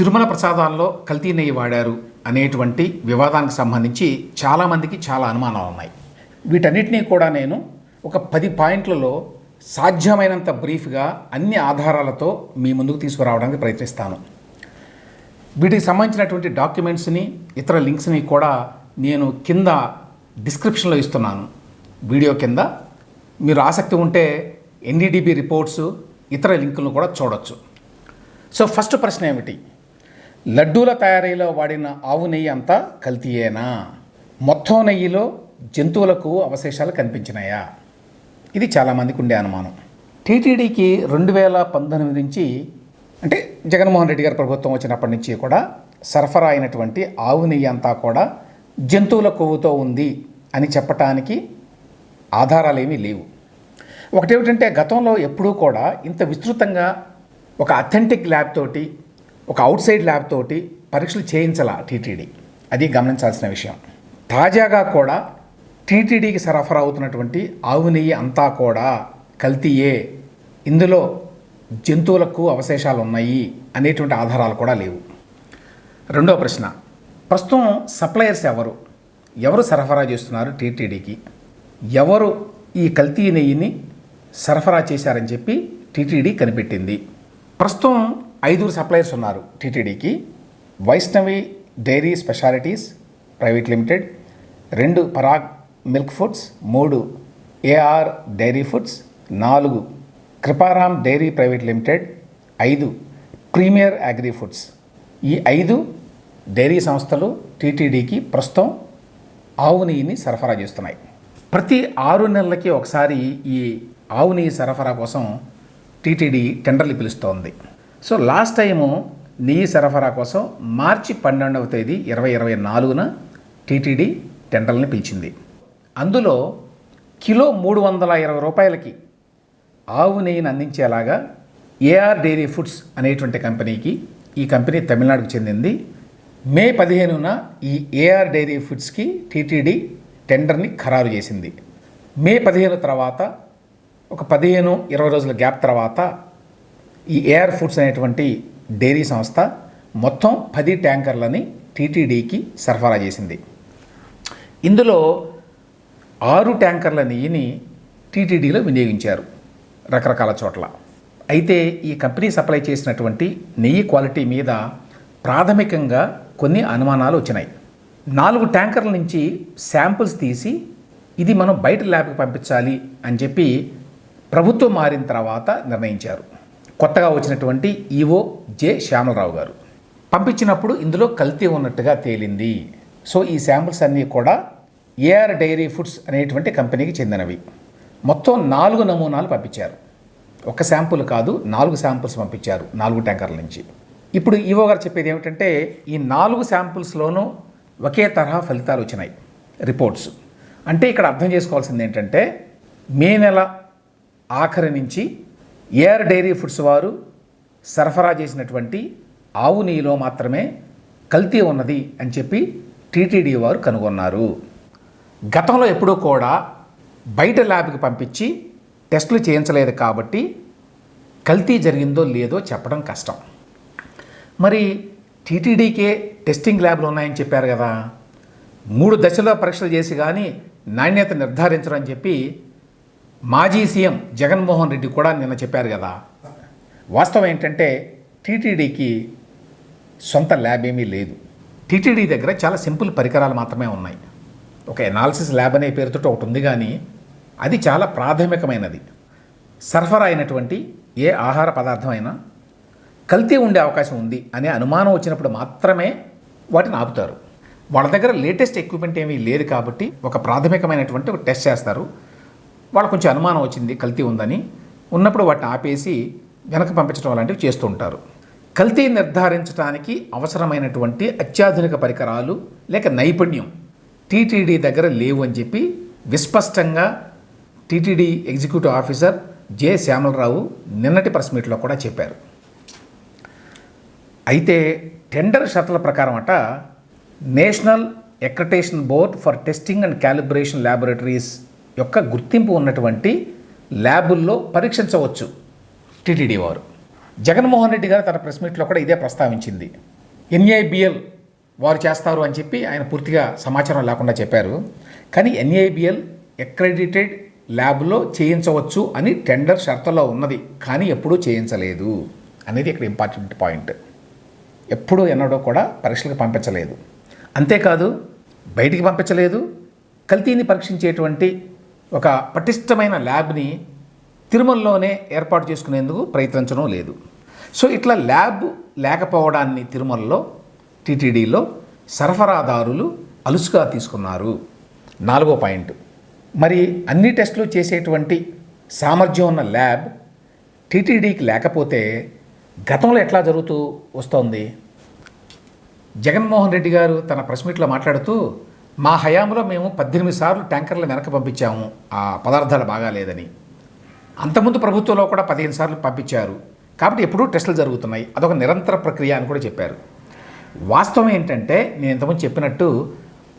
తిరుమల ప్రసాదాల్లో కల్తీ నెయ్యి వాడారు అనేటువంటి వివాదానికి సంబంధించి చాలామందికి చాలా అనుమానాలు ఉన్నాయి. వీటన్నిటినీ కూడా నేను ఒక పది పాయింట్లలో సాధ్యమైనంత బ్రీఫ్గా అన్ని ఆధారాలతో మీ ముందుకు తీసుకురావడానికి ప్రయత్నిస్తాను. వీటికి సంబంధించినటువంటి డాక్యుమెంట్స్ని ఇతర లింక్స్ని కూడా నేను కింద డిస్క్రిప్షన్లో ఇస్తున్నాను. వీడియో కింద మీరు ఆసక్తి ఉంటే ఎన్డీడీబీ రిపోర్ట్స్ ఇతర లింకులను కూడా చూడొచ్చు. సో ఫస్ట్ ప్రశ్న ఏమిటి? లడ్డూల తయారీలో వాడిన ఆవు నెయ్యి అంతా కల్తీయేనా? మొత్తం నెయ్యిలో జంతువులకు అవశేషాలు కనిపించినాయా? ఇది చాలామందికి ఉండే అనుమానం. టీటీడీకి రెండు వేల పంతొమ్మిది నుంచి అంటే జగన్మోహన్ రెడ్డి గారి ప్రభుత్వం వచ్చినప్పటి నుంచి కూడా సరఫరా అయినటువంటి ఆవు నెయ్యి అంతా కూడా జంతువుల కొవ్వుతో ఉంది అని చెప్పటానికి ఆధారాలు ఏమీ లేవు. ఒకటేమిటంటే గతంలో ఎప్పుడూ కూడా ఇంత విస్తృతంగా ఒక అథెంటిక్ ల్యాబ్ తోటి ఒక అవుట్ సైడ్ ల్యాబ్ తోటి పరీక్షలు చేయించాల టీటీడీ? అది గమనించాల్సిన విషయం. తాజాగా కూడా టీటీడీకి సరఫరా అవుతున్నటువంటి ఆవు నెయ్యి అంతా కూడా కల్తీయే ఇందులో జంతువులకు అవశేషాలు ఉన్నాయి అనేటువంటి ఆధారాలు కూడా లేవు. రెండో ప్రశ్న. ప్రస్తుతం సప్లయర్స్ ఎవరు? ఎవరు సరఫరా చేస్తున్నారు టీటీడీకి? ఎవరు ఈ కల్తీ నెయ్యిని సరఫరా చేశారని చెప్పి టీటీడీ కనిపెట్టింది. ప్రస్తుతం ఐదుగురు సప్లయర్స్ ఉన్నారు టీటీడీకి. Vaishnavi dairy specialities private limited రెండు పరాగ్ మిల్క్ ఫుడ్స్ మూడు ఏఆర్ డైరీ ఫుడ్స్ నాలుగు కృపారామ్ డైరీ ప్రైవేట్ లిమిటెడ్ ఐదు ప్రీమియర్ అగ్రి ఫుడ్స్. ఈ ఐదు డైరీ సంస్థలు టీటీడీకి ప్రస్తుతం ఆవు నెయ్యిని సరఫరా చేస్తున్నాయి. ప్రతి ఆరు నెలలకి ఒకసారి ఈ ఆవు నెయ్యి సరఫరా కోసం టీటీడీ టెండర్లు పిలుస్తోంది. సో లాస్ట్ టైము నెయ్యి సరఫరా కోసం మార్చి పన్నెండవ తేదీ ఇరవై ఇరవై నాలుగున టీటీడీ టెండర్ని పిలిచింది. అందులో కిలో మూడు వందల ఇరవై రూపాయలకి ఆవు నెయ్యిని అందించేలాగా ఏఆర్ డైరీ ఫుడ్స్ అనేటువంటి కంపెనీకి ఈ కంపెనీ తమిళనాడుకు చెందింది. మే పదిహేనున ఈ ఏఆర్ డైరీ ఫుడ్స్కి టీటీడీ టెండర్ని ఖరారు చేసింది. మే పదిహేను తర్వాత ఒక పదిహేను ఇరవై రోజుల గ్యాప్ తర్వాత ఈ ఏఆర్ ఫుడ్స్ అనేటువంటి డైరీ సంస్థ మొత్తం పది ట్యాంకర్లని టీటీడీకి సరఫరా చేసింది. ఇందులో ఆరు ట్యాంకర్ల నెయ్యిని టీటీడీలో వినియోగించారు రకరకాల చోట్ల. అయితే ఈ కంపెనీ సప్లై చేసినటువంటి నెయ్యి క్వాలిటీ మీద ప్రాథమికంగా కొన్ని అనుమానాలు వచ్చినాయి. నాలుగు ట్యాంకర్ల నుంచి శాంపుల్స్ తీసి ఇది మనం బయట ల్యాబ్కి పంపించాలి అని చెప్పి ప్రభుత్వం మారిన తర్వాత నిర్ణయించారు. కొత్తగా వచ్చినటువంటి ఈవో జె శ్యామలరావు గారు. పంపించినప్పుడు ఇందులో కల్తీ ఉన్నట్టుగా తేలింది. సో ఈ శాంపుల్స్ అన్నీ కూడా ఏఆర్ డైరీ ఫుడ్స్ అనేటువంటి కంపెనీకి చెందినవి. మొత్తం నాలుగు నమూనాలు పంపించారు. ఒక శాంపుల్ కాదు నాలుగు శాంపుల్స్ పంపించారు నాలుగు ట్యాంకర్ల నుంచి. ఇప్పుడు ఈవో గారు చెప్పేది ఏమిటంటే ఈ నాలుగు శాంపుల్స్లోనూ ఒకే తరహా ఫలితాలు వచ్చినాయి రిపోర్ట్స్. అంటే ఇక్కడ అర్థం చేసుకోవాల్సింది ఏంటంటే మే నెల ఆఖరి నుంచి ఏఆర్ డైరీ ఫుడ్స్ వారు సరఫరా చేసినటువంటి ఆవు నెయ్యిలో మాత్రమే కల్తీ ఉన్నది అని చెప్పి టీటీడీ వారు కనుగొన్నారు. గతంలో ఎప్పుడూ కూడా బయట ల్యాబ్కి పంపించి టెస్టులు చేయించలేదు కాబట్టి కల్తీ జరిగిందో లేదో చెప్పడం కష్టం. మరి టీటీడీకే టెస్టింగ్ ల్యాబ్లు ఉన్నాయని చెప్పారు కదా. మూడు దశల్లో పరీక్షలు చేసి కానీ నాణ్యత నిర్ధారించడం అని చెప్పి మాజీ సీఎం జగన్మోహన్ రెడ్డి కూడా నిన్న చెప్పారు కదా. వాస్తవం ఏంటంటే టీటీడీకి సొంత ల్యాబ్ ఏమీ లేదు. టీటీడీ దగ్గర చాలా సింపుల్ పరికరాలు మాత్రమే ఉన్నాయి. ఒక ఎనాలిసిస్ ల్యాబ్ అనే పేరుతో ఒకటి ఉంది కానీ అది చాలా ప్రాథమికమైనది. సరఫరా అయినటువంటి ఏ ఆహార పదార్థం అయినా కల్తీ ఉండే అవకాశం ఉంది అనే అనుమానం వచ్చినప్పుడు మాత్రమే వాటిని ఆపుతారు. వాళ్ళ దగ్గర లేటెస్ట్ ఎక్విప్మెంట్ ఏమీ లేదు కాబట్టి ఒక ప్రాథమికమైనటువంటి ఒక టెస్ట్ చేస్తారు. వాళ్ళకు కొంచెం అనుమానం వచ్చింది కల్తీ ఉందని. ఉన్నప్పుడు వాటిని ఆపేసి వెనక పంపించడం లాంటివి చేస్తూ ఉంటారు. కల్తీ నిర్ధారించడానికి అవసరమైనటువంటి అత్యాధునిక పరికరాలు లేక నైపుణ్యం టీటీడీ దగ్గర లేవు అని చెప్పి విస్పష్టంగా TTD executive officer J. Syamala Rao నిన్నటి ప్రెస్ మీట్లో కూడా చెప్పారు. అయితే టెండర్ షరతుల ప్రకారం అట national accreditation board for testing and calibration laboratories యొక్క గుర్తింపు ఉన్నటువంటి ల్యాబుల్లో పరీక్షించవచ్చు టీటీడీ వారు. జగన్మోహన్ రెడ్డి గారు తన ప్రెస్ మీట్లో కూడా ఇదే ప్రస్తావించింది. ఎన్ఏబిఎల్ వారు చేస్తారు అని చెప్పి ఆయన పూర్తిగా సమాచారం లేకుండా చెప్పారు. కానీ ఎన్ఏబిఎల్ అక్రెడిటెడ్ ల్యాబ్లో చేయించవచ్చు అని టెండర్ షరతులో ఉన్నది. కానీ ఎప్పుడూ చేయించలేదు అనేది ఇక్కడ ఇంపార్టెంట్ పాయింట్. ఎప్పుడూ ఎన్నడో కూడా పరీక్షలకు పంపించలేదు. అంతేకాదు బయటికి పంపించలేదు. కల్తీని పరీక్షించేటువంటి ఒక పటిష్టమైన ల్యాబ్ని తిరుమలలోనే ఏర్పాటు చేసుకునేందుకు ప్రయత్నించడం లేదు. సో ఇట్లా ల్యాబ్ లేకపోవడాన్ని తిరుమలలో టీటీడీలో సరఫరాదారులు అలుసుగా తీసుకున్నారు. నాలుగో పాయింట్. మరి అన్ని టెస్టులు చేసేటువంటి సామర్థ్యం ఉన్న ల్యాబ్ టీటీడీకి లేకపోతే గతంలో ఎట్లా జరుగుతూ వస్తోంది? జగన్మోహన్ రెడ్డి గారు తన ప్రెస్ మీట్లో మాట్లాడుతూ మా హయాంలో మేము పద్దెనిమిది సార్లు ట్యాంకర్లు వెనక పంపించాము. ఆ పదార్థాలు బాగాలేదని. అంతకుముందు ప్రభుత్వంలో కూడా పదిహేను సార్లు పంపించారు. కాబట్టి ఎప్పుడూ టెస్టులు జరుగుతున్నాయి. అదొక నిరంతర ప్రక్రియ అని కూడా చెప్పారు. వాస్తవం ఏంటంటే నేను ఇంతకుముందు చెప్పినట్టు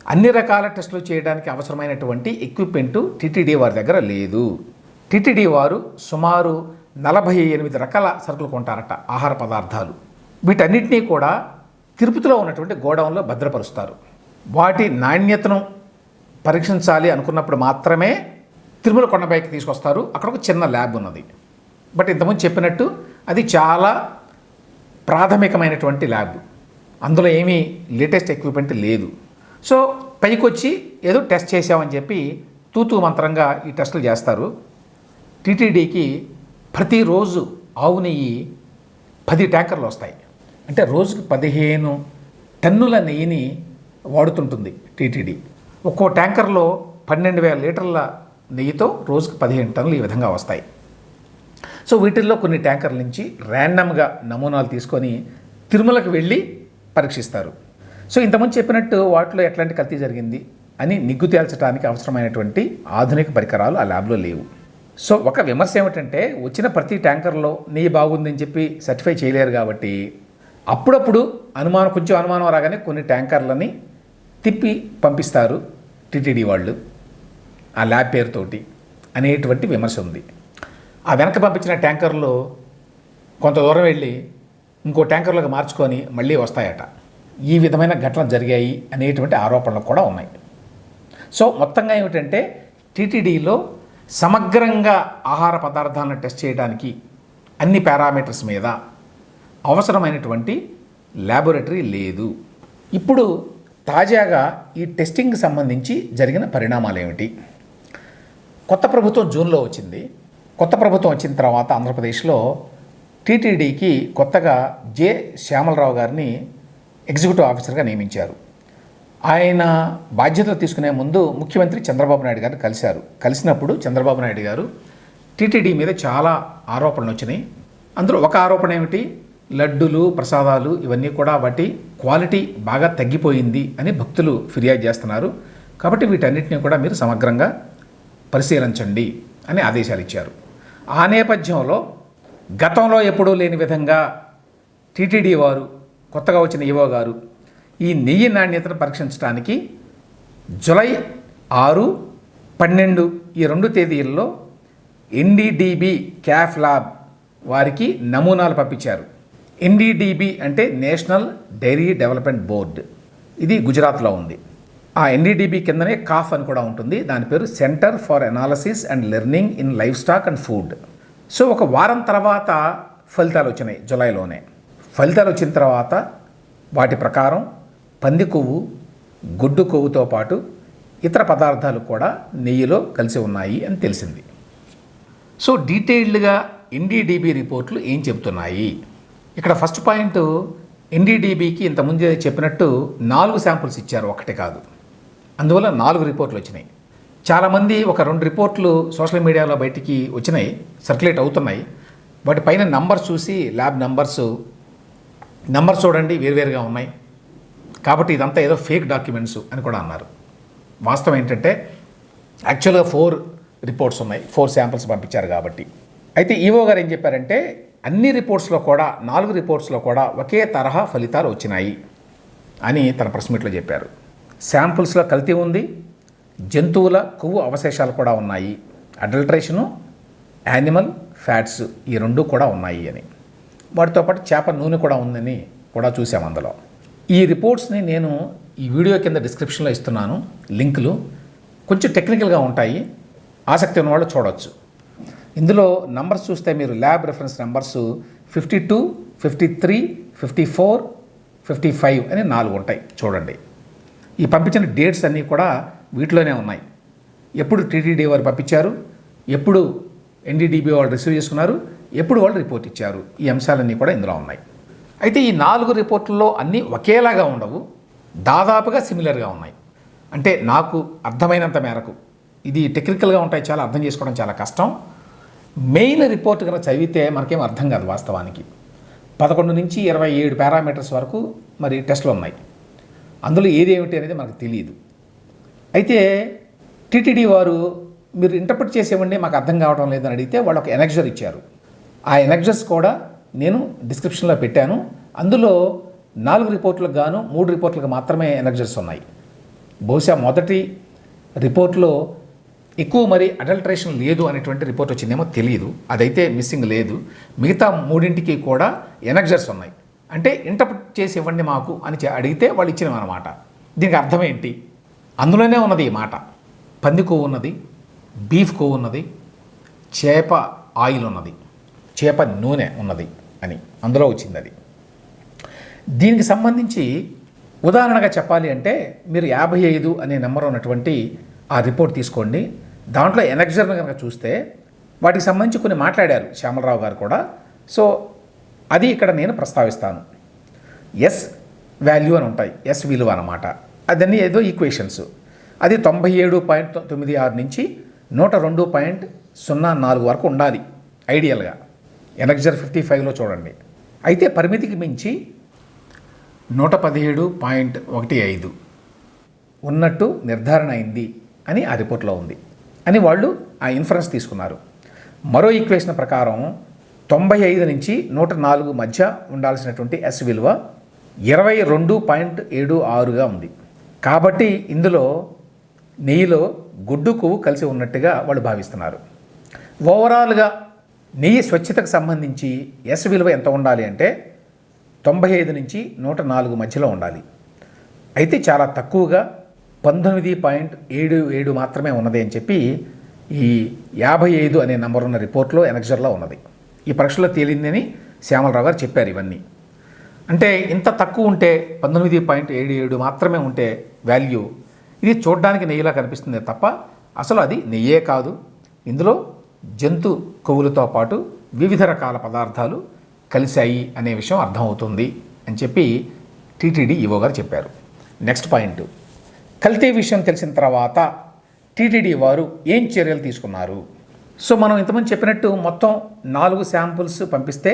అన్ని రకాల టెస్టులు చేయడానికి అవసరమైనటువంటి ఎక్విప్మెంటు టీటీడీ వారి దగ్గర లేదు. టీటీడీ వారు సుమారు నలభై ఎనిమిది రకాల సరుకులు కొంటారట ఆహార పదార్థాలు. వీటన్నిటినీ కూడా తిరుపతిలో ఉన్నటువంటి గోడౌన్లో భద్రపరుస్తారు. వాటి నాణ్యతను పరీక్షించాలి అనుకున్నప్పుడు మాత్రమే తిరుమల కొండపైకి తీసుకొస్తారు. అక్కడ ఒక చిన్న ల్యాబ్ ఉన్నది. బట్ ఇంతకుముందు చెప్పినట్టు అది చాలా ప్రాథమికమైనటువంటి ల్యాబ్. అందులో ఏమీ లేటెస్ట్ ఎక్విప్మెంట్ లేదు. సో పైకొచ్చి ఏదో టెస్ట్ చేసామని చెప్పి తూతూ మంత్రంగా ఈ టెస్టులు చేస్తారు. టీటీడీకి ప్రతిరోజు ఆవు నెయ్యి పది ట్యాంకర్లు వస్తాయి. అంటే రోజుకి పదిహేను టన్నుల నెయ్యిని వాడుతుంటుంది టీటీడీ. ఒక్కో ట్యాంకర్లో పన్నెండు వేల లీటర్ల నెయ్యితో రోజుకు పదిహేను టన్నులు ఈ విధంగా వస్తాయి. సో వీటిల్లో కొన్ని ట్యాంకర్ల నుంచి ర్యాండమ్గా నమూనాలు తీసుకొని తిరుమలకు వెళ్ళి పరీక్షిస్తారు. సో ఇంతకుముందు చెప్పినట్టు వాటిలో ఎట్లాంటి కల్తీ జరిగింది అని నిగ్గు తేల్చడానికి అవసరమైనటువంటి ఆధునిక పరికరాలు ఆ ల్యాబ్లో లేవు. సో ఒక విమర్శ ఏమిటంటే వచ్చిన ప్రతి ట్యాంకర్లో నెయ్యి బాగుందని చెప్పి సర్టిఫై చేయలేరు కాబట్టి అప్పుడప్పుడు అనుమానం కొంచెం అనుమానం రాగానే కొన్ని ట్యాంకర్లని తిప్పి పంపిస్తారు టీటీడీ వాళ్ళు ఆ ల్యాబ్ పేరుతోటి అనేటువంటి విమర్శ ఉంది. ఆ వెనక పంపించిన ట్యాంకర్లు కొంత దూరం వెళ్ళి ఇంకో ట్యాంకర్లోకి మార్చుకొని మళ్ళీ వస్తాయట. ఈ విధమైన ఘటనలు జరిగాయి అనేటువంటి ఆరోపణలు కూడా ఉన్నాయి. సో మొత్తంగా ఏమిటంటే టీటీడీలో సమగ్రంగా ఆహార పదార్థాలను టెస్ట్ చేయడానికి అన్ని పారామీటర్స్ మీద అవసరమైనటువంటి ల్యాబొరేటరీ లేదు. ఇప్పుడు తాజాగా ఈ టెస్టింగ్కి సంబంధించి జరిగిన పరిణామాలు ఏమిటి కొత్త ప్రభుత్వం జూన్లో వచ్చింది. కొత్త ప్రభుత్వం వచ్చిన తర్వాత ఆంధ్రప్రదేశ్లో టీటీడీకి కొత్తగా జె. శ్యామలరావు గారిని ఎగ్జిక్యూటివ్ ఆఫీసర్గా నియమించారు. ఆయన బాధ్యతలు తీసుకునే ముందు ముఖ్యమంత్రి చంద్రబాబు నాయుడు గారిని కలిశారు. కలిసినప్పుడు చంద్రబాబు నాయుడు గారు టీటీడీ మీద చాలా ఆరోపణలు వచ్చినాయి. అందులో ఒక ఆరోపణ ఏమిటి? లడ్డులు ప్రసాదాలు ఇవన్నీ కూడా వాటి క్వాలిటీ బాగా తగ్గిపోయింది అని భక్తులు ఫిర్యాదు చేస్తున్నారు. కాబట్టి వీటన్నిటిని కూడా మీరు సమగ్రంగా పరిశీలించండి అని ఆదేశాలు ఇచ్చారు. ఆ నేపథ్యంలో గతంలో ఎప్పుడూ లేని విధంగా టీటీడీ వారు కొత్తగా వచ్చిన ఈవో గారు ఈ నెయ్యి నాణ్యతను పరీక్షించడానికి జులై ఆరు పన్నెండు ఈ రెండు తేదీల్లో ఎన్డీడీబీ క్యాఫ్ ల్యాబ్ వారికి నమూనాలు పంపించారు. ఎన్డీడీబీ అంటే నేషనల్ డైరీ డెవలప్మెంట్ బోర్డ్. ఇది గుజరాత్లో ఉంది. ఆ ఎన్డీడీబీ కిందనే కాఫ్ అని కూడా ఉంటుంది. దాని పేరు centre for analysis and learning in life stock and food. So ఒక వారం తర్వాత ఫలితాలు వచ్చినాయి జులైలోనే. ఫలితాలు వచ్చిన తర్వాత వాటి ప్రకారం పంది కొవ్వు గుడ్డు కొవ్వుతో పాటు ఇతర పదార్థాలు కూడా నెయ్యిలో కలిసి ఉన్నాయి అని తెలిసింది. సో డీటెయిల్డ్గా ఎన్డీడీబీ రిపోర్ట్లు ఏం చెబుతున్నాయి? ఇక్కడ ఫస్ట్ పాయింట్ ఎన్డీడీబీకి ఇంతకుముందే చెప్పినట్టు నాలుగు శాంపుల్స్ ఇచ్చారు ఒకటి కాదు. అందువల్ల నాలుగు రిపోర్ట్లు వచ్చినాయి. చాలామంది ఒక రెండు రిపోర్ట్లు సోషల్ మీడియాలో బయటికి వచ్చినాయి సర్క్యులేట్ అవుతున్నాయి. వాటి పైన నంబర్స్ చూసి ల్యాబ్ నంబర్స్ నంబర్స్ చూడండి వేరువేరుగా ఉన్నాయి. కాబట్టి ఇదంతా ఏదో ఫేక్ డాక్యుమెంట్స్ అని కూడా అన్నారు. వాస్తవం ఏంటంటే యాక్చువల్గా ఫోర్ రిపోర్ట్స్ ఉన్నాయి ఫోర్ శాంపిల్స్ పంపించారు కాబట్టి. అయితే ఈవో గారు ఏం చెప్పారంటే అన్ని రిపోర్ట్స్లో కూడా నాలుగు రిపోర్ట్స్లో కూడా ఒకే తరహా ఫలితాలు వచ్చినాయి అని తన ప్రెస్ మీట్లో చెప్పారు. శాంపుల్స్లో కల్తీ ఉంది జంతువుల కొవ్వు అవశేషాలు కూడా ఉన్నాయి అడల్ట్రేషను యానిమల్ ఫ్యాట్స్ ఈ రెండు కూడా ఉన్నాయి అని. వాటితో పాటు చేప నూనె కూడా ఉందని కూడా చూసాం అందులో. ఈ రిపోర్ట్స్ని నేను ఈ వీడియో కింద డిస్క్రిప్షన్లో ఇస్తున్నాను లింకులు కొంచెం టెక్నికల్గా ఉంటాయి ఆసక్తి ఉన్నవాళ్ళు చూడవచ్చు ఇందులో నంబర్స్ చూస్తే మీరు lab reference numbers fifty two fifty three fifty four fifty five అని నాలుగు ఉంటాయి. చూడండి. ఈ పంపించిన డేట్స్ అన్నీ కూడా వీటిలోనే ఉన్నాయి. ఎప్పుడు టీటీడీ వారు పంపించారు? ఎప్పుడు ఎన్డీడీబీ వాళ్ళు రిసీవ్ చేసుకున్నారు? ఎప్పుడు వాళ్ళు రిపోర్ట్ ఇచ్చారు? ఈ అంశాలన్నీ కూడా ఇందులో ఉన్నాయి. అయితే ఈ నాలుగు రిపోర్టుల్లో అన్నీ ఒకేలాగా ఉండవు. దాదాపుగా సిమిలర్గా ఉన్నాయి. అంటే నాకు అర్థమైనంత మేరకు ఇది టెక్నికల్గా ఉంటాయి చాలా అర్థం చేసుకోవడం చాలా కష్టం. మెయిన్ రిపోర్ట్ కనుక చదివితే మనకేం అర్థం కాదు వాస్తవానికి. పదకొండు నుంచి ఇరవై ఏడు పారామీటర్స్ వరకు మరి టెస్ట్లు ఉన్నాయి. అందులో ఏది ఏమిటి అనేది మనకు తెలియదు అయితే టీటీడీ వారు మీరు ఇంటర్ప్రిట్ చేసేవండి మాకు అర్థం కావడం లేదని అడిగితే వాళ్ళు ఒక ఎనెక్జర్ ఇచ్చారు. ఆ ఎనెక్జర్స్ కూడా నేను డిస్క్రిప్షన్లో పెట్టాను. అందులో నాలుగు రిపోర్ట్లకు గాను మూడు రిపోర్ట్లకు మాత్రమే ఎనర్జర్స్ ఉన్నాయి. బహుశా మొదటి రిపోర్ట్లో ఎక్కువ మరి అడల్ట్రేషన్ లేదు అనేటువంటి రిపోర్ట్ వచ్చిందేమో తెలియదు అదైతే మిస్సింగ్ లేదు. మిగతా మూడింటికి కూడా ఎనెక్జర్స్ ఉన్నాయి. అంటే ఇంటర్ప్రిట్ చేసి ఇవ్వండి మాకు అని అడిగితే వాళ్ళు ఇచ్చినవన్నమాట. దీనికి అర్థం ఏంటి? అందులోనే ఉన్నది ఈ మాట. పంది కొవ్వు ఉన్నది బీఫ్ కొవ్వు ఉన్నది చేప ఆయిల్ ఉన్నది చేప నూనె ఉన్నది అని అందులో వచ్చింది అది దీనికి సంబంధించి ఉదాహరణగా చెప్పాలి అంటే మీరు యాభై ఐదు అనే నెంబర్ ఉన్నటువంటి ఆ రిపోర్ట్ తీసుకోండి. దాంట్లో ఎనర్జర్ని కనుక చూస్తే వాటికి సంబంధించి కొన్ని మాట్లాడారు శ్యామలరావు గారు కూడా. సో అది ఇక్కడ నేను ప్రస్తావిస్తాను. ఎస్ వాల్యూ అని ఉంటాయి. ఎస్ విలువ అనమాట అదన్నీ ఏదో ఈక్వేషన్స్ అది తొంభై ఏడు పాయింట్ తొమ్మిది ఆరు నుంచి నూట రెండు పాయింట్ సున్నా నాలుగు వరకు ఉండాలి ఐడియల్గా ఎనర్జర్ ఫిఫ్టీ ఫైవ్లో చూడండి. అయితే పరిమితికి మించి నూట పదిహేడు పాయింట్ ఒకటి ఐదు ఉన్నట్టు నిర్ధారణ అయింది. అని ఆ రిపోర్ట్లో ఉంది. అని వాళ్ళు ఆ ఇన్ఫరెన్స్ తీసుకున్నారు. మరో ఈక్వేషన్ ప్రకారం తొంభై ఐదు నుంచి నూట నాలుగు మధ్య ఉండాల్సినటువంటి ఎస్ విలువ ఇరవై రెండు పాయింట్ ఏడు ఆరుగా ఉంది. కాబట్టి ఇందులో నెయ్యిలో గుడ్డు కొవ్వు కలిసి ఉన్నట్టుగా వాళ్ళు భావిస్తున్నారు. ఓవరాల్గా నెయ్యి స్వచ్ఛతకు సంబంధించి ఎస్ విలువ ఎంత ఉండాలి అంటే తొంభై ఐదు నుంచి నూట నాలుగు మధ్యలో ఉండాలి. అయితే చాలా తక్కువగా పంతొమ్మిది పాయింట్ ఏడు ఏడు మాత్రమే ఉన్నది అని చెప్పి ఈ యాభై ఐదు అనే నంబర్ ఉన్న రిపోర్ట్లో ఎనక్జర్లో ఉన్నది. ఈ పరీక్షలో తేలిందని శ్యామలరావు గారు చెప్పారు ఇవన్నీ. అంటే ఇంత తక్కువ ఉంటే పంతొమ్మిది పాయింట్ ఏడు ఏడు మాత్రమే ఉంటే వాల్యూ ఇది చూడడానికి నెయ్యిలా కనిపిస్తుంది తప్ప అసలు అది నెయ్యే కాదు. ఇందులో జంతు కొవ్వులతో పాటు వివిధ రకాల పదార్థాలు కలిశాయి అనే విషయం అర్థమవుతుంది అని చెప్పి టీటీడీ ఈవో గారు చెప్పారు. నెక్స్ట్ పాయింట్ కల్తీ విషయం తెలిసిన తర్వాత టీటీడీ వారు ఏం చర్యలు తీసుకున్నారు? సో మనం ఇంతమంది చెప్పినట్టు మొత్తం నాలుగు శాంపుల్స్ పంపిస్తే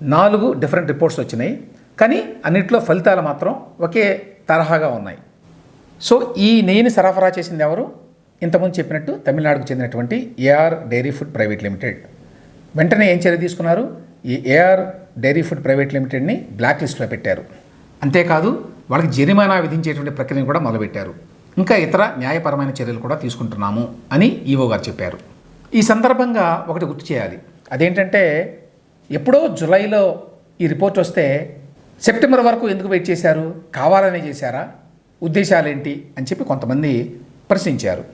నాలుగు డిఫరెంట్ రిపోర్ట్స్ వచ్చినాయి. కానీ అన్నిట్లో ఫలితాలు మాత్రం ఒకే తరహాగా ఉన్నాయి. సో ఈ నెయ్యిని సరఫరా చేసింది ఎవరు? ఇంతకుముందు చెప్పినట్టు తమిళనాడుకు చెందినటువంటి AR dairy food private limited. వెంటనే ఏం చర్య తీసుకున్నారు? ఈ ఏఆర్ డైరీ ఫుడ్ ప్రైవేట్ లిమిటెడ్ని బ్లాక్ లిస్ట్లో పెట్టారు. అంతేకాదు వాళ్ళకి జరిమానా విధించేటువంటి ప్రక్రియను కూడా మొదలుపెట్టారు. ఇంకా ఇతర న్యాయపరమైన చర్యలు కూడా తీసుకుంటున్నాము అని ఈవో గారు చెప్పారు. ఈ సందర్భంగా ఒకటి గుర్తు చేయాలి. అదేంటంటే ఎప్పుడో జులైలో ఈ రిపోర్ట్ వస్తే సెప్టెంబర్ వరకు ఎందుకు వెయిట్ చేశారు? కావాలనే చేశారా? ఉద్దేశాలేంటి? అని చెప్పి కొంతమంది ప్రశ్నించారు.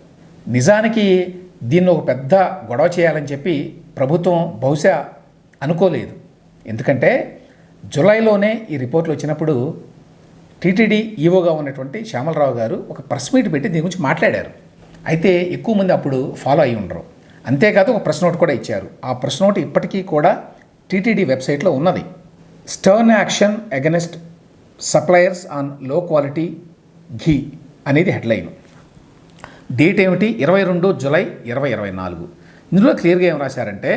నిజానికి దీన్ని ఒక పెద్ద గొడవ చేయాలని చెప్పి ప్రభుత్వం బహుశా అనుకోలేదు. ఎందుకంటే జులైలోనే ఈ రిపోర్ట్లు వచ్చినప్పుడు టీటీడీ ఈవోగా ఉన్నటువంటి శ్యామలరావు గారు ఒక ప్రెస్ మీట్ పెట్టి దీని గురించి మాట్లాడారు. అయితే ఎక్కువ మంది అప్పుడు ఫాలో అయి ఉండరు. అంతేకాదు ఒక ప్రెస్ నోట్ కూడా ఇచ్చారు. ఆ ప్రెస్ నోట్ ఇప్పటికీ కూడా టీటీడీ వెబ్సైట్లో ఉన్నది. స్టర్న్ యాక్షన్ అగెనెస్ట్ సప్లయర్స్ ఆన్లో క్వాలిటీ ఘీ అనేది హెడ్లైన్. డేట్ ఏమిటి? ఇరవై రెండు జులై ఇరవై ఇరవై నాలుగు. ఇందులో క్లియర్గా ఏం రాశారంటే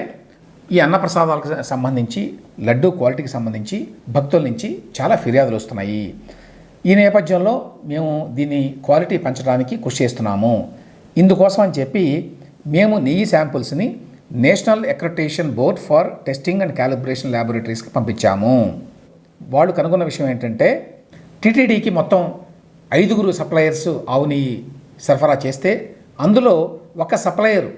ఈ అన్నప్రసాదాలకు సంబంధించి లడ్డు క్వాలిటీకి సంబంధించి భక్తుల నుంచి చాలా ఫిర్యాదులు వస్తున్నాయి. ఈ నేపథ్యంలో మేము దీని క్వాలిటీ పెంచడానికి కృషి చేస్తున్నాము. ఇందుకోసం అని చెప్పి మేము నెయ్యి శాంపుల్స్ని national accreditation board for testing and calibration ల్యాబొరేటరీస్కి పంపించాము. వాళ్ళు కనుగొన్న విషయం ఏంటంటే టీటీడీకి మొత్తం ఐదుగురు సప్లయర్స్ ఆవు నెయ్యి సరఫరా చేస్తే అందులో ఒక సప్లయర్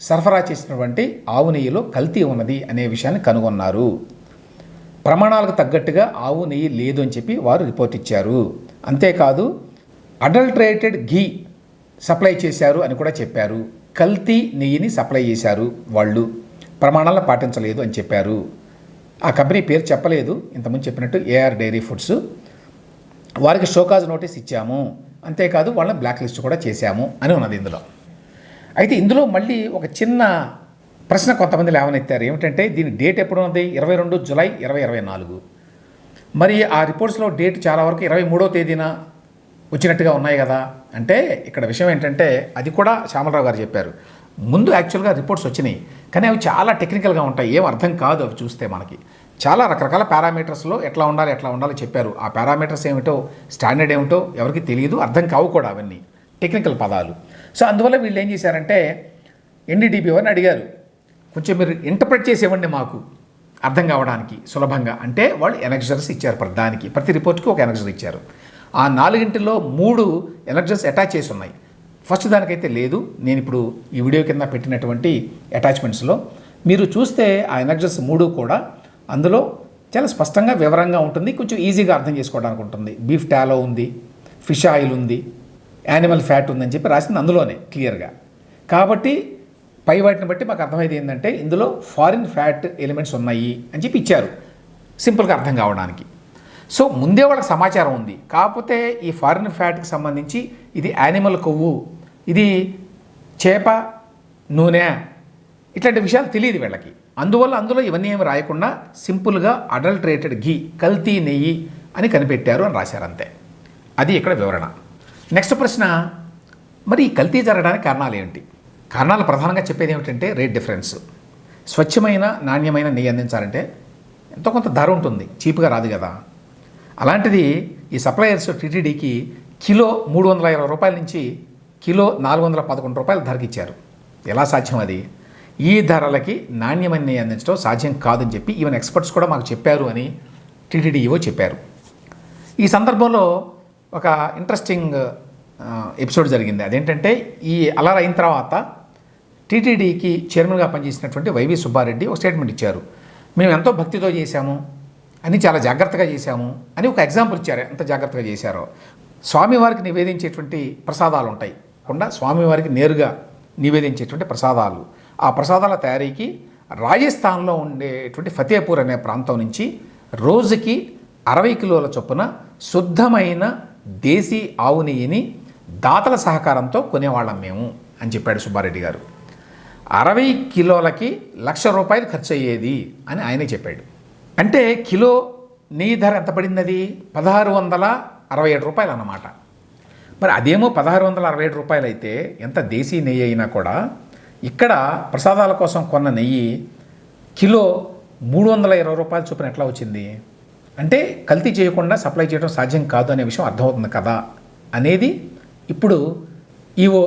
సరఫరా చేసినటువంటి ఆవు నెయ్యిలో కల్తీ ఉన్నది అనే విషయాన్ని కనుగొన్నారు. ప్రమాణాలకు తగ్గట్టుగా ఆవు నెయ్యి లేదు అని చెప్పి వారు రిపోర్ట్ ఇచ్చారు. అంతేకాదు అడల్ట్రేటెడ్ ఘీ సప్లై చేశారు అని కూడా చెప్పారు. కల్తీ నెయ్యిని సప్లై చేశారు వాళ్ళు. ప్రమాణాలను పాటించలేదు అని చెప్పారు. ఆ కంపెనీ పేరు చెప్పలేదు. ఇంతకుముందు చెప్పినట్టు ఏఆర్ డైరీ ఫుడ్స్. వారికి షోకాజ్ నోటీస్ ఇచ్చాము. అంతేకాదు వాళ్ళని బ్లాక్ లిస్ట్ కూడా చేశాము అని ఉన్నది ఇందులో. అయితే ఇందులో మళ్ళీ ఒక చిన్న ప్రశ్న కొంతమంది లేవనెత్తారు. ఏమిటంటే దీని డేట్ ఎప్పుడు ఉంది ఇరవై రెండు జులై ఇరవై ఇరవై నాలుగు. మరి ఆ రిపోర్ట్స్లో డేట్ చాలా వరకు ఇరవై మూడో తేదీన వచ్చినట్టుగా ఉన్నాయి కదా? అంటే ఇక్కడ విషయం ఏంటంటే అది కూడా శ్యామలరావు గారు చెప్పారు. ముందు యాక్చువల్గా రిపోర్ట్స్ వచ్చినాయి. కానీ అవి చాలా టెక్నికల్గా ఉంటాయి. ఏం అర్థం కాదు అవి చూస్తే మనకి. చాలా రకరకాల పారామీటర్స్లో ఎట్లా ఉండాలి ఎట్లా ఉండాలి చెప్పారు. ఆ పారామీటర్స్ ఏమిటో స్టాండర్డ్ ఏమిటో ఎవరికి తెలియదు అర్థం కావు కూడా అవన్నీ. టెక్నికల్ పదాలు. సో అందువల్ల వీళ్ళు ఏం చేశారంటే ఎన్డీడీపీ వారిని అడిగారు. కొంచెం మీరు ఇంటర్ప్రెట్ చేసి ఇవ్వండి మాకు అర్థం కావడానికి సులభంగా. అంటే వాళ్ళు ఎనర్జర్స్ ఇచ్చారు ప్రతి దానికి ప్రతి రిపోర్ట్కి ఒక ఎనర్జర్ ఇచ్చారు. ఆ నాలుగింటిలో మూడు ఎనర్జర్స్ అటాచ్ చేసి ఉన్నాయి. ఫస్ట్ దానికైతే లేదు. నేను ఇప్పుడు ఈ వీడియో కింద పెట్టినటువంటి అటాచ్మెంట్స్లో మీరు చూస్తే ఆ ఎనర్జర్స్ మూడు కూడా అందులో చాలా స్పష్టంగా వివరంగా ఉంటుంది. కొంచెం ఈజీగా అర్థం చేసుకోవడానికి ఉంటుంది. బీఫ్ టాలో ఉంది ఫిష్ ఆయిల్ ఉంది యానిమల్ ఫ్యాట్ ఉందని చెప్పి రాసింది అందులోనే క్లియర్గా. కాబట్టి పై వాటిని బట్టి మాకు అర్థమైంది ఏంటంటే ఇందులో ఫారిన్ ఫ్యాట్ ఎలిమెంట్స్ ఉన్నాయి అని చెప్పి ఇచ్చారు. సింపుల్గా అర్థం కావడానికి. సో ముందే వాళ్ళకి సమాచారం ఉంది. కాకపోతే ఈ ఫారిన్ ఫ్యాట్కి సంబంధించి ఇది యానిమల్ కొవ్వు ఇది చేప నూనె ఇట్లాంటి విషయాలు తెలియదు వీళ్ళకి. అందువల్ల అందులో ఇవన్నీ ఏమి రాయకుండా సింపుల్గా అడల్ట్రేటెడ్ ఘీ కల్తీ నెయ్యి అని కనిపెట్టారు అని రాశారు అంతే. అది ఇక్కడ వివరణ. నెక్స్ట్ ప్రశ్న మరి ఈ కల్తీ జరగడానికి కారణాలు ఏంటి? కారణాలు ప్రధానంగా చెప్పేది ఏమిటంటే రేట్ డిఫరెన్స్. స్వచ్ఛమైన నాణ్యమైన నెయ్యి అందించాలంటే ఎంతో కొంత ధర ఉంటుంది. చీప్గా రాదు కదా. అలాంటిది ఈ సప్లయర్స్ టీటీడీకి కిలో మూడు వందల ఇరవై రూపాయల నుంచి కిలో నాలుగు వందల పదకొండు రూపాయల ధరకి ఇచ్చారు. ఎలా సాధ్యం అది? ఈ ధరలకి నాణ్యమైన నెయ్యి అందించడం సాధ్యం కాదని చెప్పి ఈవెన్ ఎక్స్పర్ట్స్ కూడా మాకు చెప్పారు అని టీటీడీఈఓ చెప్పారు. ఈ సందర్భంలో ఒక ఇంట్రెస్టింగ్ ఎపిసోడ్ జరిగింది. అదేంటంటే ఈ అలర్ అయిన తర్వాత టీటీడీకి చైర్మన్గా పనిచేసినటువంటి వైవి సుబ్బారెడ్డి ఒక స్టేట్మెంట్ ఇచ్చారు. మేము ఎంతో భక్తితో చేశాము అని చాలా జాగ్రత్తగా చేశాము అని ఒక ఎగ్జాంపుల్ ఇచ్చారు. ఎంత జాగ్రత్తగా చేశారో. స్వామివారికి నివేదించేటువంటి ప్రసాదాలు ఉంటాయి. కాకుండా స్వామివారికి నేరుగా నివేదించేటువంటి ప్రసాదాలు. ఆ ప్రసాదాల తయారీకి రాజస్థాన్లో ఉండేటువంటి ఫతేపూర్ అనే ప్రాంతం నుంచి రోజుకి అరవై కిలోల చొప్పున శుద్ధమైన దేశీ ఆవు నెయ్యిని దాతల సహకారంతో కొనేవాళ్ళం మేము అని చెప్పాడు సుబ్బారెడ్డి గారు. అరవై కిలోలకి లక్ష రూపాయలు ఖర్చు అయ్యేది అని ఆయనే చెప్పాడు. అంటే కిలో నెయ్యి ధర ఎంత పడింది పదహారు వందల అరవై ఏడు రూపాయలు అన్నమాట. మరి అదేమో పదహారు వందల అరవై ఏడు రూపాయలు అయితే ఎంత దేశీ నెయ్యి అయినా కూడా ఇక్కడ ప్రసాదాల కోసం కొన్న నెయ్యి కిలో మూడు వందల ఇరవై రూపాయలు చొప్పున ఎట్లా వచ్చింది? అంటే కల్తీ చేయకుండా సప్లై చేయడం సాధ్యం కాదు అనే విషయం అర్థమవుతుంది కదా అనేది ఇప్పుడు ఈవో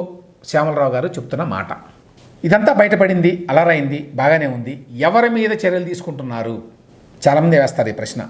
శ్యామలరావు గారు చెప్తున్న మాట. ఇదంతా బయటపడింది అలరైంది బాగానే ఉంది. ఎవరి మీద చర్యలు తీసుకుంటున్నారు? చాలామంది వేస్తారు ఈ ప్రశ్న.